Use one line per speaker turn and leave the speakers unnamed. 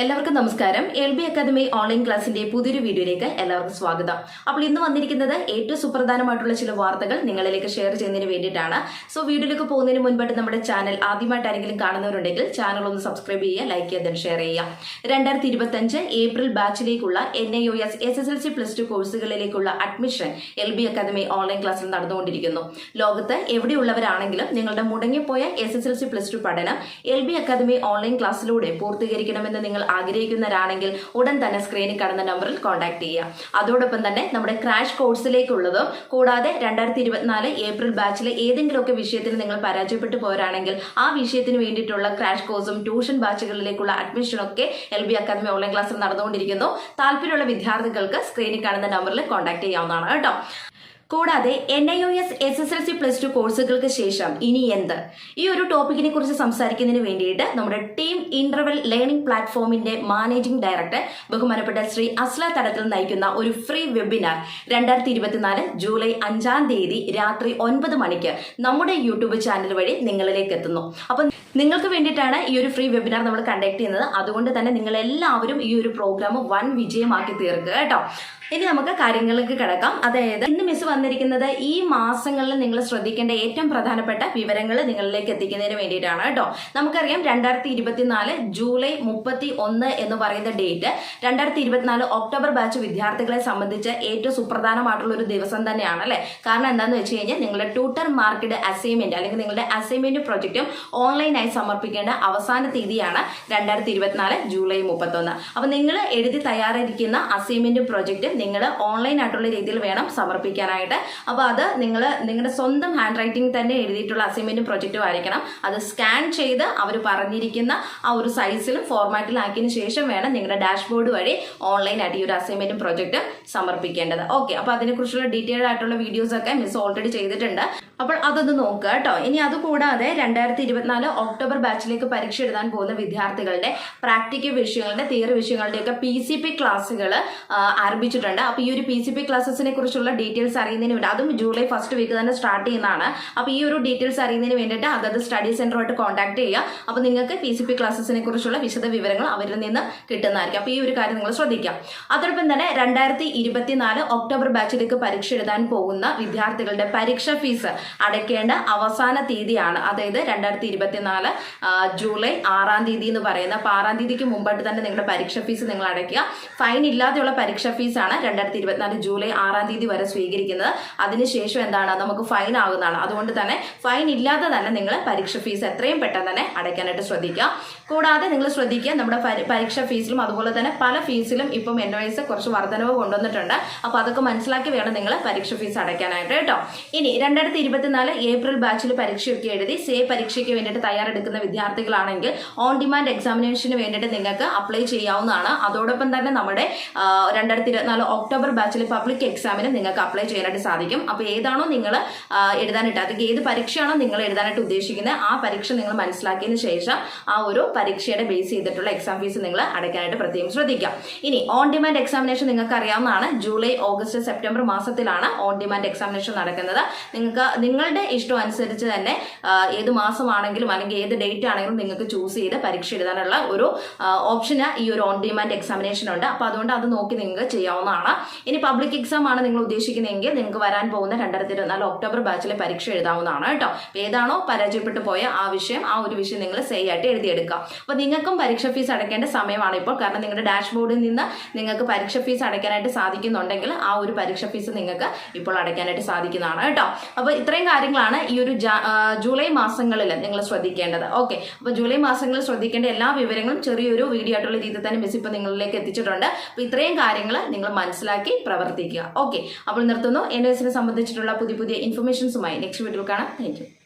എല്ലാവർക്കും നമസ്കാരം. L B academy online ക്ലാസിന്റെ പുതിയൊരു വീഡിയോയിലേക്ക് എല്ലാവർക്കും സ്വാഗതം. അപ്പോൾ ഇന്ന് വന്നിരിക്കുന്നത് ഏറ്റവും സുപ്രധാനമായിട്ടുള്ള ചില വാർത്തകൾ നിങ്ങളിലേക്ക് ഷെയർ ചെയ്യുന്നതിന് വേണ്ടിയിട്ടാണ്. സോ വീഡിയോയിലേക്ക് പോകുന്നതിന് മുൻപായിട്ട് നമ്മുടെ ചാനൽ ആദ്യമായിട്ട് ആരെങ്കിലും കാണുന്നവരുണ്ടെങ്കിൽ ചാനൽ ഒന്ന് സബ്സ്ക്രൈബ് ചെയ്യുക ലൈക്ക് ചെയ്യുക ഷെയർ ചെയ്യുക. രണ്ടായിരത്തി ഇരുപത്തഞ്ച് April ബാച്ചിലേക്കുള്ള N I O S S S L C plus two കോഴ്സുകളിലേക്കുള്ള admission L B academy online ക്ലാസ്സിൽ നടന്നുകൊണ്ടിരിക്കുന്നു. ലോകത്ത് എവിടെയുള്ളവരാണെങ്കിലും നിങ്ങളുടെ മുടങ്ങിപ്പോയ S S L C plus two പഠനം എൽ ബി അക്കാദമി ഓൺലൈൻ ക്ലാസ്സിലൂടെ പൂർത്തീകരിക്കണമെന്ന് നിങ്ങൾ ആഗ്രഹിക്കുന്നവരാണെങ്കിൽ ഉടൻ തന്നെ സ്ക്രീനിൽ കടന്ന നമ്പറിൽ കോൺടാക്ട് ചെയ്യുക. അതോടൊപ്പം തന്നെ നമ്മുടെ ക്രാഷ് കോഴ്സിലേക്കുള്ളതും കൂടാതെ രണ്ടായിരത്തി ഇരുപത്തിനാല് ഏപ്രിൽ ബാച്ചിലെ ഏതെങ്കിലുമൊക്കെ വിഷയത്തിൽ നിങ്ങൾ പരാജയപ്പെട്ടു പോരാണെങ്കിൽ ആ വിഷയത്തിന് വേണ്ടിയിട്ടുള്ള ക്രാഷ് കോഴ്സും ട്യൂഷൻ ബാച്ചുകളിലേക്കുള്ള അഡ്മിഷനും ഒക്കെ എൽ ബി അക്കാദമി ഓൺലൈൻ ക്ലാസ്സിൽ നടന്നുകൊണ്ടിരിക്കുന്നു. താല്പര്യമുള്ള വിദ്യാർത്ഥികൾക്ക് സ്ക്രീനിൽ കാണുന്ന നമ്പറിൽ കോൺടാക്ട് ചെയ്യാവുന്നതാണ് കേട്ടോ. കൂടാതെ N I O S S S L C plus two കോഴ്സുകൾക്ക് ശേഷം ഇനി എന്ത്? ഈ ഒരു ടോപ്പിക്കിനെ കുറിച്ച് സംസാരിക്കുന്നതിന് വേണ്ടിയിട്ട് നമ്മുടെ ടീം ഇന്റർവൽ ലേണിംഗ് പ്ലാറ്റ്ഫോമിന്റെ മാനേജിംഗ് ഡയറക്ടർ ബഹുമാനപ്പെട്ട ശ്രീ അസ്ല തടത്തിൽ നയിക്കുന്ന ഒരു ഫ്രീ വെബിനാർ രണ്ടായിരത്തി ഇരുപത്തിനാല് ജൂലൈ അഞ്ചാം തീയതി രാത്രി ഒൻപത് മണിക്ക് നമ്മുടെ യൂട്യൂബ് ചാനൽ വഴി നിങ്ങളിലേക്ക് എത്തുന്നു. അപ്പം നിങ്ങൾക്ക് വേണ്ടിയിട്ടാണ് ഈ ഒരു ഫ്രീ വെബിനാർ നമ്മൾ കണ്ടക്ട് ചെയ്യുന്നത്. അതുകൊണ്ട് തന്നെ നിങ്ങൾ എല്ലാവരും ഈ ഒരു പ്രോഗ്രാം വൻ വിജയമാക്കി തീർക്കുക കേട്ടോ. ഇനി നമുക്ക് കാര്യങ്ങളിലേക്ക് കിടക്കാം. അതായത് ഇന്ന് മിസ് വന്നിരിക്കുന്നത് ഈ മാസങ്ങളിൽ നിങ്ങൾ ശ്രദ്ധിക്കേണ്ട ഏറ്റവും പ്രധാനപ്പെട്ട വിവരങ്ങൾ നിങ്ങളിലേക്ക് എത്തിക്കുന്നതിന് വേണ്ടിയിട്ടാണ് കേട്ടോ. നമുക്കറിയാം രണ്ടായിരത്തി ഇരുപത്തിനാല് ജൂലൈ മുപ്പത്തി ഒന്ന് എന്ന് പറയുന്ന ഡേറ്റ് രണ്ടായിരത്തി ഇരുപത്തിനാല് ഒക്ടോബർ ബാച്ച് വിദ്യാർത്ഥികളെ സംബന്ധിച്ച് ഏറ്റവും സുപ്രധാനമായിട്ടുള്ള ഒരു ദിവസം തന്നെയാണ് അല്ലേ? കാരണം എന്താണെന്ന് വെച്ച് കഴിഞ്ഞാൽ നിങ്ങളുടെ ട്യൂട്ടർ മാർക്കഡ് അസൈൻമെന്റ് അല്ലെങ്കിൽ നിങ്ങളുടെ അസൈൻമെന്റ് പ്രൊജക്റ്റും ഓൺലൈനായി സമർപ്പിക്കേണ്ട അവസാന തീയതിയാണ് രണ്ടായിരത്തി ഇരുപത്തിനാല് ജൂലൈ മുപ്പത്തൊന്ന്. അപ്പൊ നിങ്ങൾ എഴുതി തയ്യാറായിരിക്കുന്ന അസൈൻമെന്റ് പ്രൊജക്റ്റും നിങ്ങൾ ഓൺലൈൻ ആയിട്ടുള്ള രീതിയിൽ വേണം സമർപ്പിക്കാനായിട്ട്. അപ്പോൾ അത് നിങ്ങൾ നിങ്ങളുടെ സ്വന്തം ഹാൻഡ് റൈറ്റിംഗ് തന്നെ എഴുതിയിട്ടുള്ള അസൈൻമെന്റും പ്രൊജക്റ്റും ആയിരിക്കണം. അത് സ്കാൻ ചെയ്ത് അവർ പറഞ്ഞിരിക്കുന്ന ആ ഒരു സൈസിലും ഫോർമാറ്റിലും ആക്കിയതിന് ശേഷം വേണം നിങ്ങളുടെ ഡാഷ്ബോർഡ് വഴി ഓൺലൈനായിട്ട് ഈ ഒരു അസൈൻമെന്റും പ്രൊജക്റ്റും സമർപ്പിക്കേണ്ടത്. ഓക്കെ അപ്പോൾ അതിനെക്കുറിച്ചുള്ള ഡീറ്റെയിൽഡ് ആയിട്ടുള്ള വീഡിയോസൊക്കെ മിസ് ഓൾറെഡി ചെയ്തിട്ടുണ്ട്. അപ്പോൾ അതൊന്ന് നോക്കുക കേട്ടോ. ഇനി അതുകൂടാതെ രണ്ടായിരത്തി ഇരുപത്തിനാല് ഒക്ടോബർ ബാച്ചിലേക്ക് പരീക്ഷ എഴുതാൻ പോകുന്ന വിദ്യാർത്ഥികളുടെ പ്രാക്ടിക്കൽ വിഷയങ്ങളുടെ തിയറി വിഷയങ്ങളുടെയൊക്കെ പി സി പി ക്ലാസ്സുകൾ ആരംഭിച്ചിട്ടുണ്ട്. അപ്പോൾ ഈ ഒരു പി സി പി ക്ലാസ്സസിനെ കുറിച്ചുള്ള ഡീറ്റെയിൽസ് അറിയുന്നതിന് വേണ്ടി അതും ജൂലൈ ഫസ്റ്റ് വീക്ക് തന്നെ സ്റ്റാർട്ട് ചെയ്യുന്നതാണ്. അപ്പോൾ ഈ ഒരു ഡീറ്റെയിൽസ് അറിയുന്നതിന് വേണ്ടിയിട്ട് അതത് സ്റ്റഡി സെന്ററുമായിട്ട് കോൺടാക്ട് ചെയ്യുക. അപ്പോൾ നിങ്ങൾക്ക് പി സി പി ക്ലാസ്സസിനെ കുറിച്ചുള്ള വിശദ വിവരങ്ങൾ അവരിൽ നിന്ന് കിട്ടുന്നതായിരിക്കും. അപ്പോൾ ഈ ഒരു കാര്യം നിങ്ങൾ ശ്രദ്ധിക്കാം അതോടൊപ്പം തന്നെ രണ്ടായിരത്തി ഇരുപത്തിനാല് ഒക്ടോബർ ബാച്ചിലേക്ക് പരീക്ഷ എഴുതാൻ പോകുന്ന വിദ്യാർത്ഥികളുടെ പരീക്ഷ ഫീസ് അടയ്ക്കേണ്ട അവസാന തീയതിയാണ്. അതായത് രണ്ടായിരത്തി ഇരുപത്തിനാല് ജൂലൈ ആറാം തീയതി എന്ന് പറയുന്നത്. അപ്പോൾ ആറാം തീയതിക്ക് മുമ്പായിട്ട് തന്നെ നിങ്ങളുടെ പരീക്ഷ ഫീസ് നിങ്ങൾ അടയ്ക്കുക. ഫൈൻ ഇല്ലാതെയുള്ള പരീക്ഷ ഫീസാണ് രണ്ടായിരത്തി ഇരുപത്തിനാല് ജൂലൈ ആറാം തീയതി വരെ സ്വീകരിക്കുന്നത്. അതിനുശേഷം എന്താണ്? നമുക്ക് ഫൈൻ ആകുന്നതാണ്. അതുകൊണ്ട് തന്നെ ഫൈൻ ഇല്ലാതെ തന്നെ നിങ്ങൾ പരീക്ഷ ഫീസ് എത്രയും പെട്ടെന്ന് തന്നെ അടയ്ക്കാനായിട്ട് ശ്രദ്ധിക്കുക. കൂടാതെ നിങ്ങൾ ശ്രദ്ധിക്കുക നമ്മുടെ പരി- പരീക്ഷ ഫീസിലും അതുപോലെ തന്നെ പല ഫീസിലും ഇപ്പം എൻ ഒ എസ് കുറച്ച് വർധനവ് കൊണ്ടുവന്നിട്ടുണ്ട്. അപ്പോൾ അതൊക്കെ മനസ്സിലാക്കി വേണം നിങ്ങൾ പരീക്ഷ ഫീസ് അടയ്ക്കാനായിട്ട് കേട്ടോ. ഇനി രണ്ടായിരത്തി ഇരുപത്തിനാല് ഏപ്രിൽ ബാച്ചിൽ പരീക്ഷയൊക്കെ എഴുതി സേ പരീക്ഷയ്ക്ക് വേണ്ടിയിട്ട് തയ്യാറെടുക്കുന്ന വിദ്യാർത്ഥികളാണെങ്കിൽ ഓൺ ഡിമാൻഡ് എക്സാമിനേഷന് വേണ്ടിയിട്ട് നിങ്ങൾക്ക് അപ്ലൈ ചെയ്യാവുന്നതാണ്. അതോടൊപ്പം തന്നെ നമ്മുടെ രണ്ടായിരത്തി ഇരുപത്തിനാല് ഒക്ടോബർ ബാച്ചിലെ പബ്ലിക് എക്സാമിന് നിങ്ങൾക്ക് അപ്ലൈ ചെയ്യാനായിട്ട് സാധിക്കും. അപ്പോൾ ഏതാണോ നിങ്ങൾ എഴുതാനായിട്ട് അല്ലെങ്കിൽ ഏത് പരീക്ഷയാണോ നിങ്ങൾ എഴുതാനായിട്ട് ഉദ്ദേശിക്കുന്നത് ആ പരീക്ഷ നിങ്ങൾ മനസ്സിലാക്കിയതിന് ശേഷം ആ ഒരു പരീക്ഷയുടെ ബേസ് ചെയ്തിട്ടുള്ള എക്സാം ഫീസ് നിങ്ങൾ അടയ്ക്കാനായിട്ട് പ്രത്യേകം ശ്രദ്ധിക്കാം. ഇനി ഓൺ ഡിമാൻഡ് എക്സാമിനേഷൻ നിങ്ങൾക്ക് അറിയാവുന്നതാണ് ജൂലൈ ഓഗസ്റ്റ് സെപ്റ്റംബർ മാസത്തിലാണ് ഓൺ ഡിമാൻഡ് എക്സാമിനേഷൻ നടക്കുന്നത്. നിങ്ങൾക്ക് നിങ്ങളുടെ ഇഷ്ടം അനുസരിച്ച് തന്നെ ഏത് മാസമാണെങ്കിലും അല്ലെങ്കിൽ ഏത് ഡേറ്റ് ആണെങ്കിലും നിങ്ങൾക്ക് ചൂസ് ചെയ്ത് പരീക്ഷ എഴുതാനുള്ള ഒരു ഓപ്ഷന് ഈ ഒരു ഓൺ ഡിമാൻഡ് എക്സാമിനേഷൻ ഉണ്ട്. അപ്പോൾ അതുകൊണ്ട് അത് നോക്കി നിങ്ങൾക്ക് ചെയ്യാവുന്നതാണ് ഇനി പബ്ലിക് എക്സാം ആണ് നിങ്ങൾ ഉദ്ദേശിക്കുന്നതെങ്കിൽ നിങ്ങൾക്ക് വരാൻ പോകുന്ന രണ്ടായിരത്തി ഇരുപത്തിനാല് ഒക്ടോബർ ബാച്ചിലെ പരീക്ഷ എഴുതാവുന്നതാണ് കേട്ടോ. ഏതാണോ പരാജയപ്പെട്ടു പോയ ആ വിഷയം ആ ഒരു വിഷയം നിങ്ങൾ സേ ആയിട്ട് എഴുതിയെടുക്കുക. അപ്പോൾ നിങ്ങൾക്കും പരീക്ഷ ഫീസ് അടയ്ക്കേണ്ട സമയമാണ് ഇപ്പോൾ. കാരണം നിങ്ങളുടെ ഡാഷ്ബോർഡിൽ നിന്ന് നിങ്ങൾക്ക് പരീക്ഷ ഫീസ് അടയ്ക്കാനായിട്ട് സാധിക്കുന്നുണ്ടെങ്കിൽ ആ ഒരു പരീക്ഷ ഫീസ് നിങ്ങൾക്ക് ഇപ്പോൾ അടയ്ക്കാനായിട്ട് സാധിക്കുന്നതാണ് കേട്ടോ. അപ്പോൾ ഇത്രയും കാര്യങ്ങളാണ് ഈ ഒരു ജൂലൈ മാസങ്ങളിൽ നിങ്ങൾ ശ്രദ്ധിക്കേണ്ടത്. ഓക്കെ. അപ്പോൾ ജൂലൈ മാസങ്ങളിൽ ശ്രദ്ധിക്കേണ്ട എല്ലാ വിവരങ്ങളും ചെറിയൊരു വീഡിയോ ആയിട്ടുള്ള രീതിയിൽ തന്നെ മിസ് ഇപ്പോൾ നിങ്ങളിലേക്ക് എത്തിച്ചിട്ടുണ്ട്. അപ്പോൾ ഇത്രയും കാര്യങ്ങൾ നിങ്ങൾ മനസ്സിലാക്കി പ്രവർത്തിക്കുക. ഓക്കെ അപ്പോൾ നിർത്തുന്നു. എൻ എസിനെ സംബന്ധിച്ചിട്ടുള്ള പുതിയ പുതിയ ഇൻഫർമേഷൻസുമായി നെക്സ്റ്റ് വീഡിയോ കാണാം. താങ്ക്